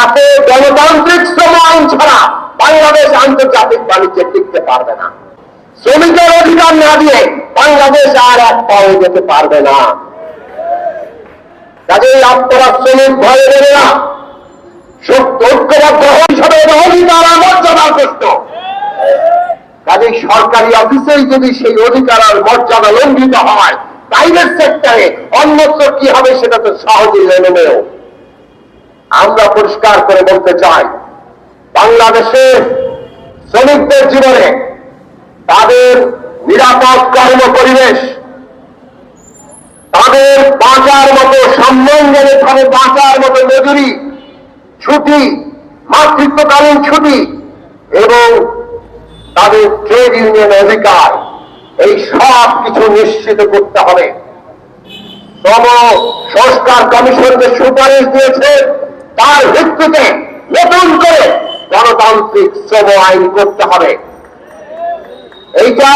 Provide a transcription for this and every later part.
তাতে গণতান্ত্রিক শ্রম আইন ছাড়া বাংলাদেশ আন্তর্জাতিক বাণিজ্যে টিকতে পারবে না। শ্রমিকের অধিকার না দিয়ে বাংলাদেশ আর এক পায়ে যেতে পারবে না। কাজেই আপনারা শ্রমিক ভয়ে দেবে না সত্য, ঐক্যবদ্ধ হিসাবে অধিকার আর মর্যাদার প্রশ্ন কাজেই সরকারি অফিসেই যদি সেই অধিকার আর মর্যাদা লঙ্ঘিত হয় প্রাইভেট সেক্টরে অন্যত্র কি হবে সেটা তো সহজেই মেনে নেও। আমরা পরিষ্কার করে বলতে চাই, বাংলাদেশের শ্রমিকদের জীবনে তাদের নিরাপদ কর্ম পরিবেশ, তাদের বাঁচার মতো সম্মানজনকভাবে বাঁচার মতো মজুরি, ছুটি, মাতৃত্বকালীন ছুটি এবং তাদের ট্রেড ইউনিয়ন অধিকার, এই সব কিছু নিশ্চিত করতে হবে। শ্রম সংস্কার কমিশন যে সুপারিশ দিয়েছে তার ভিত্তিতে নতুন করে গণতান্ত্রিক শ্রম আইন করতে হবে। এইটা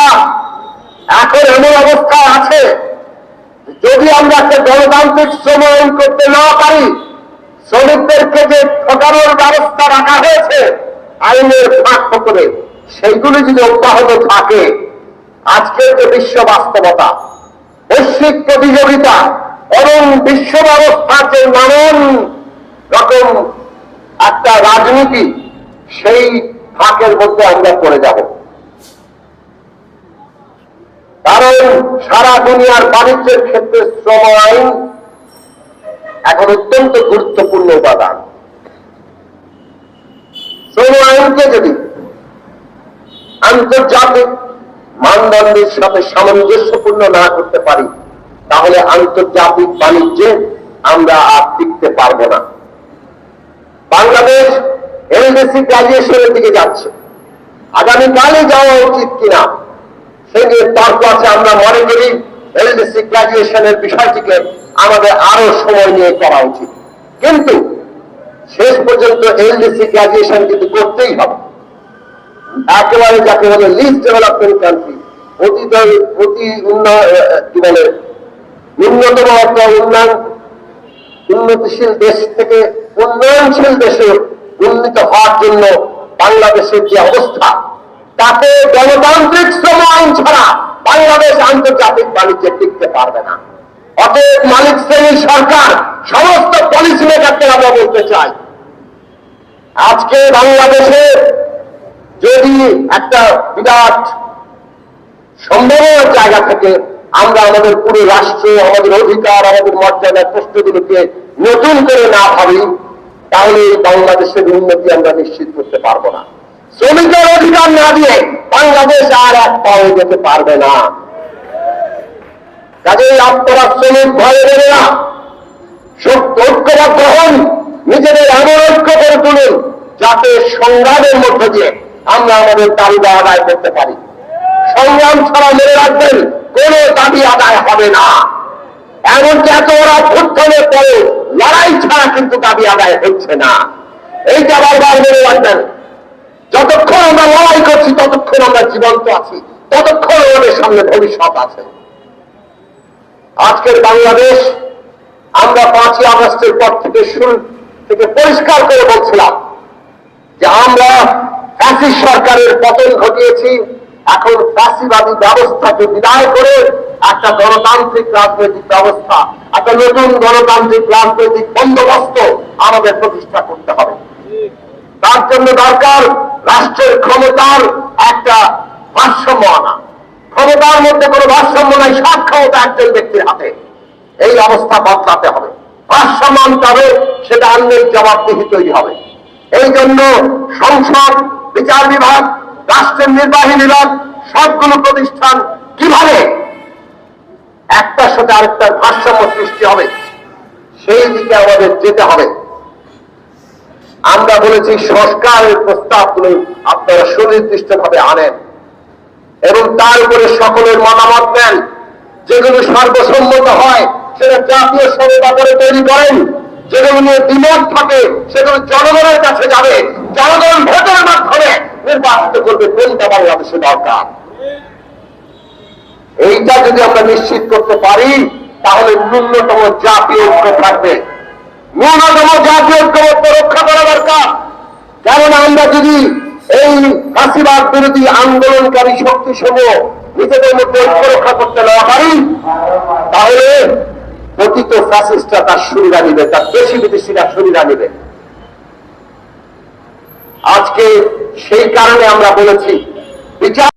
এখন এমন অবস্থায় আছে, যদি আমরা একটা গণতান্ত্রিক শ্রম আইন করতে না পারি, শ্রমিকদেরকে যে ঠকানোর ব্যবস্থা রাখা হয়েছে আইনের ফাঁক করে সেইগুলি যদি অব্যাহত থাকে, আজকের যে বিশ্ব বাস্তবতা, বৈশ্বিক প্রতিযোগিতা এবং বিশ্ব ব্যবস্থার যে নানান রকম একটা রাজনীতি সেই ফাঁকের মধ্যে আমরা পড়ে যাব। কারণ সারা দুনিয়ার বাণিজ্যের ক্ষেত্রে শ্রম আইন এখন অত্যন্ত গুরুত্বপূর্ণ উপাদান। শ্রম আইনকে যদি আন্তর্জাতিক মানদণ্ডের সাথে সামঞ্জস্যপূর্ণ না করতে পারি, তাহলে আন্তর্জাতিক বাণিজ্যে আমরা আর টিকতে পারব না। বাংলাদেশ এলডিসি গ্রাজুয়েশনের দিকে যাচ্ছে। আগামীকালই যাওয়া উচিত কিনা, সে নিয়ে তর্ক আছে, আমরা মনে করি এলডিসি গ্রাজুয়েশনের বিষয়টিকে আমাদের আরও সময় নিয়ে করা উচিত। কিন্তু শেষ পর্যন্ত এলডিসি গ্রাজুয়েশন কিন্তু করতেই হবে। একেবারে যাকে বলে লিস্ট ডেভেলপমেন্ট কান্ট্রি অতি অতি কি বলে, ন্যূনতম একটা উন্নয়ন, উন্নতিশীল দেশ থেকে উন্নয়নশীল দেশে উন্নীত হওয়ার জন্য বাংলাদেশের যে অবস্থা, তাতে গণতান্ত্রিক শ্রম আইন ছাড়া বাংলাদেশ আন্তর্জাতিক বাণিজ্যে টিকতে পারবে না। অতএব মালিক শ্রেণির সরকার সমস্ত পলিসি মেকারকে আমরা বলতে চাই, আজকে বাংলাদেশে যদি একটা বিরাট সম্ভাবনার জায়গা থেকে আমরা আমাদের পুরো রাষ্ট্র, আমাদের অধিকার, আমাদের মর্যাদার প্রশ্নগুলোকে নতুন করে না ভাবি তাহলে এই বাংলাদেশের উন্নতি আমরা নিশ্চিত করতে পারব না। শ্রমিকের অধিকার না দিয়ে বাংলাদেশ আর এক পাওয়া যেতে পারবে না। কাজেই আপনারা শ্রমিক ভয়ে দেবে না সত্য ঐক্যবদ্ধ হন, নিজেদের এমন ঐক্য করে তুলুন, যাতে সংগ্রামের মধ্য দিয়ে আমরা আমাদের দাবিদা আদায় করতে পারি। সংগ্রাম ছাড়া মনে রাখবেন, কোন দাবি আদায় হবে না। এমনকি এত ওরা অভ্যুত্থানের পরে লড়াই ছাড়া কিন্তু দাবি আদায় হচ্ছে না। এইটা বারবার মনে রাখবেন যতক্ষণ আমরা লড়াই করছি, ততক্ষণ আমরা জীবন্ত আছি, ততক্ষণ আমাদের সামনে ভবিষ্যৎ আছে। আজকের বাংলাদেশ, আমরা পাঁচই আগস্টের পর থেকে শুরু থেকে পরিষ্কার করে বলছিলাম যে আমরা ফ্যাসিস্ট সরকারের পতন ঘটিয়েছি, এখন ফ্যাসিবাদী ব্যবস্থাকে বিদায় করে একটা গণতান্ত্রিক রাজনৈতিক ব্যবস্থা, একটা নতুন গণতান্ত্রিক রাজনৈতিক বন্দোবস্ত আমাদের প্রতিষ্ঠা করতে হবে। তার জন্য দরকার রাষ্ট্রের ক্ষমতার একটা ভারসাম্য আনা। ক্ষমতার মধ্যে কোনো ভারসাম্য নাই, সব ক্ষমতা একজন ব্যক্তির হাতে। এই অবস্থা বদলাতে হবে। ভারসাম্য আনতে হবে, সেটা আনলেই জবাবদিহি তৈরি হবে। এই জন্য সংসদ, বিচার বিভাগ, রাষ্ট্রের নির্বাহী বিভাগ, সবগুলো প্রতিষ্ঠান কীভাবে একটার সাথে আরেকটার ভারসাম্য সৃষ্টি হবে। সেই দিকে আমাদের যেতে হবে। আমরা বলেছি, সংস্কারের প্রস্তাবগুলো আপনারা সুনির্দিষ্ট ভাবে আনেন এবং তার উপরে সকলের মতামত নেন। যেগুলো সর্বসম্মত হয়, সেটা জাতীয় করে তৈরি করেন। যেগুলো নিয়ে দ্বিমত থাকে, সেগুলো জনগণের কাছে যাবে। জনগণ ভোটের মাধ্যমে নির্বাচিত করবে, কোনটা বাংলাদেশে দরকার? এইটা যদি আমরা নিশ্চিত করতে পারি, তাহলে ন্যূনতম জাতীয় ঐক্য থাকবে। ন্যূনতম জাতীয় ঐক্যবদ্ধ রক্ষা করা দরকার। কেননা আমরা যদি এই ফাঁসিবাদ বিরোধী আন্দোলনকারী শক্তি সমূহ নিজেদের মধ্যে ঐক্য রক্ষা করতে না পারি, তাহলে পতিত ফ্যাসিস্টরা তার সুবিধা নিবে, তার দেশি বিদেশিরা সুবিধা নিবে। আজকে সেই কারণে আমরা বলেছি, বিচার